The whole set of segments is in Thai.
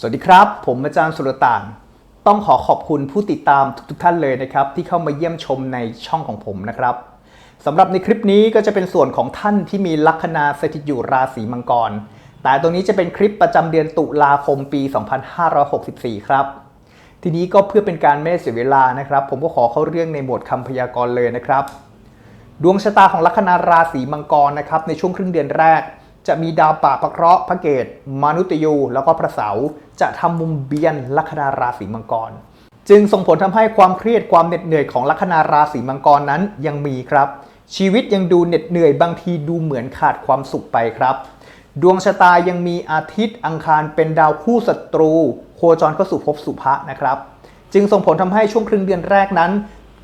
สวัสดีครับ ผมอาจารย์สุรต่าน ต้องขอขอบคุณผู้ติดตามทุกๆท่านเลยนะครับ ที่เข้ามาเยี่ยมชมในช่องของผมนะครับสำหรับในคลิปนี้ก็จะเป็นส่วนของท่านที่มีลัคนาสถิตอยู่ราศีมังกร แต่ตรงนี้จะเป็นคลิปประจำเดือนตุลาคมปี 2564 ครับ ทีนี้ก็เพื่อเป็นการไม่เสียเวลานะครับ ผมก็ขอเข้าเรื่องในหมวดคำพยากรณ์เลยนะครับ ดวงชะตาของลัคนาราศีมังกรนะครับในช่วงครึ่งเดือนแรก จะมีดาวป่าพระเคราะห์พระเกตมนุษย์ยู แล้วก็พระเสาร์จะทำมุมเบียนลัคนาราศีมังกร จึงส่งผลทำให้ความเครียดความเหน็ดเหนื่อยของลัคนาราศีมังกรนั้นยังมีครับ ชีวิตยังดูเหน็ดเหนื่อยบางทีดูเหมือนขาดความสุขไปครับ ดวงชะตายังมีอาทิตย์อังคารเป็นดาวคู่ศัตรู โคจรเข้าสู่ภพสุภะนะครับ จึงส่งผลทำให้ช่วงครึ่งเดือนแรกนั้น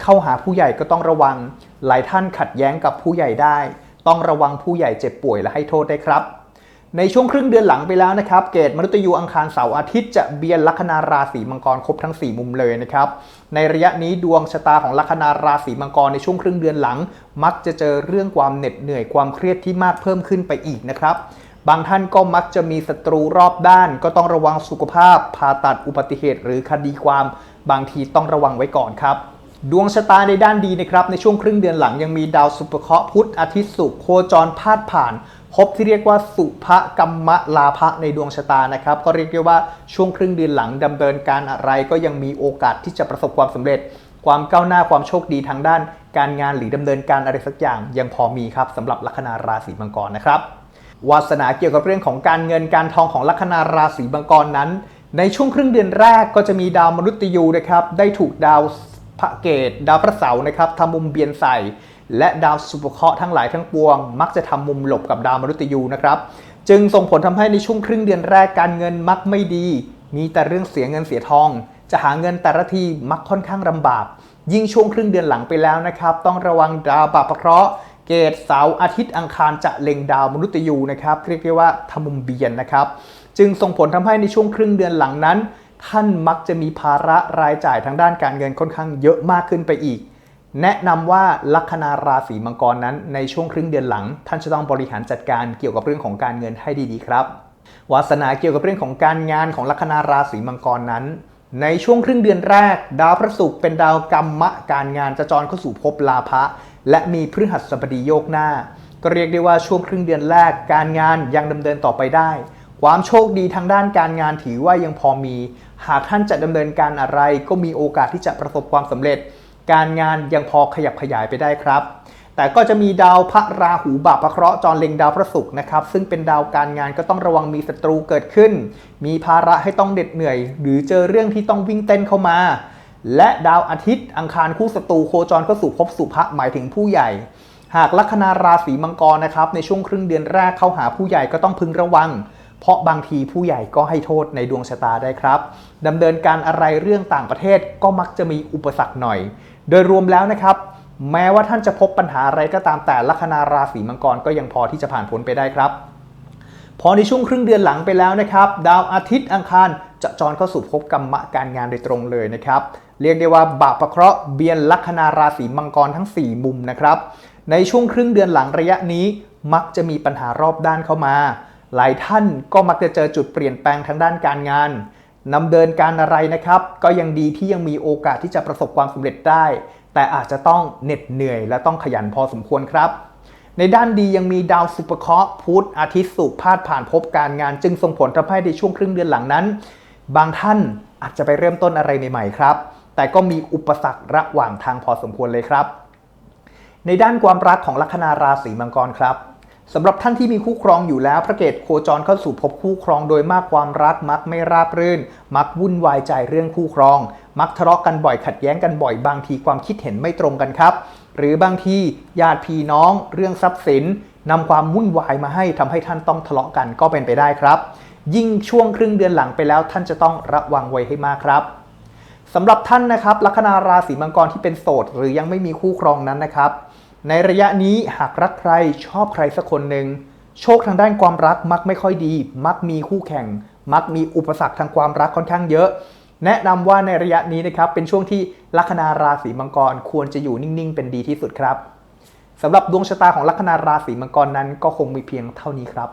เข้าหาผู้ใหญ่ก็ต้องระวัง หลายท่านขัดแย้งกับผู้ใหญ่ได้ ต้องระวังผู้ใหญ่เจ็บป่วยและให้โทษได้ครับ ในช่วงครึ่งเดือนหลังไปแล้วนะครับ เกตมนุษย์ยูอังคารเสาร์อาทิตย์จะเบียนลัคนาราศีมังกรครบทั้ง 4 มุมเลยนะครับ ในระยะนี้ดวงชะตาของลัคนาราศีมังกรในช่วงครึ่งเดือนหลัง มักจะเจอเรื่องความเหน็ดเหนื่อยความเครียดที่มากเพิ่มขึ้นไปอีกนะครับบางท่านก็มักจะมีศัตรูรอบด้าน ก็ต้องระวังสุขภาพผ่าตัดอุบัติเหตุหรือคดีความ บางทีต้องระวังไว้ก่อนครับ ดวงชะตาในด้านดีนะครับในช่วงครึ่งเดือนหลังยังมีดาวสุภเคราะห์พุธอาทิตย์ศุกร์โคจรพาดผ่านพบที่เรียกว่าสุภกรรมลาภะในดวงชะตานะครับ ก็เรียกได้ว่าช่วงครึ่งเดือนหลังดำเนินการอะไรก็ยังมีโอกาสที่จะประสบความสำเร็จ ความก้าวหน้าความโชคดีทางด้าน การงานหรือดำเนินการอะไรสักอย่าง ยังพอมีครับสำหรับลัคนาราศีมังกรนะครับวาสนาเกี่ยวกับเรื่องของการเงินการทองของลัคนาราศีมังกรนั้น ในช่วงครึ่งเดือนแรกก็จะมีดาวมนุษย์ยูนะครับได้ถูกดาว พระเกตดาวพระเสาร์นะครับทำมุมเบียนใส่ และดาวสุภเคราะห์ทั้งหลายทั้งปวง มักจะทำมุมหลบกับดาวมนุษย์ยูนะครับ จึงส่งผลทำให้ในช่วงครึ่งเดือนแรกการเงินมักไม่ดี มีแต่เรื่องเสียเงินเสียทอง จะหาเงินแต่ละทีมักค่อนข้างลำบาก ยิ่งช่วงครึ่งเดือนหลังไปแล้วนะครับ ต้องระวังดาวบาปเคราะห์เกตเสาร์อาทิตย์อังคารจะเล็งดาวมนุษย์ยูนะครับเรียกได้ว่าทำมุมเบียนนะครับ จึงส่งผลทำให้ในช่วงครึ่งเดือนหลังนั้น ท่านมักจะมีภาระรายจ่ายทางด้านการเงินค่อนข้างเยอะมากขึ้นไปอีก แนะนำว่าลัคนาราศีมังกรนั้นในช่วงครึ่งเดือนหลัง ท่านจะต้องบริหารจัดการเกี่ยวกับเรื่องของการเงินให้ดีๆ ครับวาสนาเกี่ยวกับเรื่องของการงานของลัคนาราศีมังกรนั้น ในช่วงครึ่งเดือนแรก ดาวพระศุกร์เป็นดาวกรรมะการงานจะจรเข้าสู่ภพลาภะและมีพฤหัสบดีโยกหน้า ก็เรียกได้ว่าช่วงครึ่งเดือนแรกการงานยังดำเนินต่อไปได้ ความโชคดีทางด้านการงานถือว่ายังพอมี หากท่านจะดำเนินการอะไร ก็มีโอกาสที่จะประสบความสำเร็จ การงานยังพอขยับขยายไปได้ครับ แต่ก็จะมีดาวพระราหูบาปพระเคราะห์จรเล็งดาวพระศุกร์นะครับ ซึ่งเป็นดาวการงานก็ต้องระวังมีศัตรูเกิดขึ้น มีภาระให้ต้องเหน็ดเหนื่อย หรือเจอเรื่องที่ต้องวิ่งเต้นเข้ามา และดาวอาทิตย์ อังคารคู่ศัตรูโคจรเข้าสู่ภพสุภะหมายถึงผู้ใหญ่หากลัคนาราศีมังกรนะครับในช่วงครึ่งเดือนแรกเข้าหาผู้ใหญ่ก็ต้องพึงระวัง เพราะบางทีผู้ใหญ่ก็ให้โทษในดวงชะตาได้ครับดำเนินการอะไรเรื่องต่างประเทศก็มักจะมีอุปสรรคหน่อย โดยรวมแล้วนะครับแม้ว่าท่านจะพบปัญหาอะไรก็ตามแต่ลัคนาราศีมังกรก็ยังพอที่จะผ่านพ้นไปได้ครับ พอในช่วงครึ่งเดือนหลังไปแล้วนะครับ ดาวอาทิตย์อังคารจะจรเข้าสู่ภพกรรมะการงานโดยตรงเลยนะครับ เรียกได้ว่าบาปประเคราะห์เบียนลัคนาราศีมังกรทั้ง 4 มุมนะครับ ในช่วงครึ่งเดือนหลังระยะนี้มักจะมีปัญหารอบด้านเข้ามา หลายท่านก็มักจะเจอจุดเปลี่ยนแปลงทางด้านการงานนำเดินการอะไรนะครับ ก็ยังดีที่ยังมีโอกาสที่จะประสบความสำเร็จได้ แต่อาจจะต้องเหน็ดเหนื่อย และต้องขยันพอสมควรครับ ในด้านดียังมีดาวสุปเคราะห์พุธอาทิตย์ศุกร์พาดผ่านพบการงาน จึงส่งผลทำให้ในช่วงครึ่งเดือนหลังนั้น บางท่านอาจจะไปเริ่มต้นอะไรใหม่ๆครับ แต่ก็มีอุปสรรคระหว่างทางพอสมควรเลยครับ ในด้านความรักของลัคนาราศีมังกรครับ สำหรับท่านที่มีคู่ครองอยู่แล้ว พระเกตโคจรเข้าสู่ภพคู่ครองโดยมากความรักมักไม่ราบรื่น มักวุ่นวายใจเรื่องคู่ครอง มักทะเลาะกันบ่อยขัดแย้งกันบ่อยบางทีความคิดเห็นไม่ตรงกันครับ หรือบางทีญาติพี่น้อง เรื่องทรัพย์สินนำความวุ่นวายมาให้ทำให้ท่านต้องทะเลาะกันก็เป็นไปได้ครับ ยิ่งช่วงครึ่งเดือนหลังไปแล้วท่านจะต้องระวังไว้ให้มากครับสำหรับท่านนะครับลัคนาราศีมังกรที่เป็นโสด หรือยังไม่มีคู่ครองนั้นนะครับ ในระยะนี้หากรักใครชอบใครสักคนหนึ่งโชคทางด้านความรักมักไม่ค่อยดี มักมีคู่แข่ง มักมีอุปสรรคทางความรักค่อนข้างเยอะ แนะนำว่าในระยะนี้นะครับเป็นช่วงที่ลัคนาราศีมังกรควรจะอยู่นิ่งๆ เป็นดีที่สุดครับสำหรับดวงชะตาของลัคนาราศีมังกรนั้นก็คงมีเพียงเท่านี้ครับ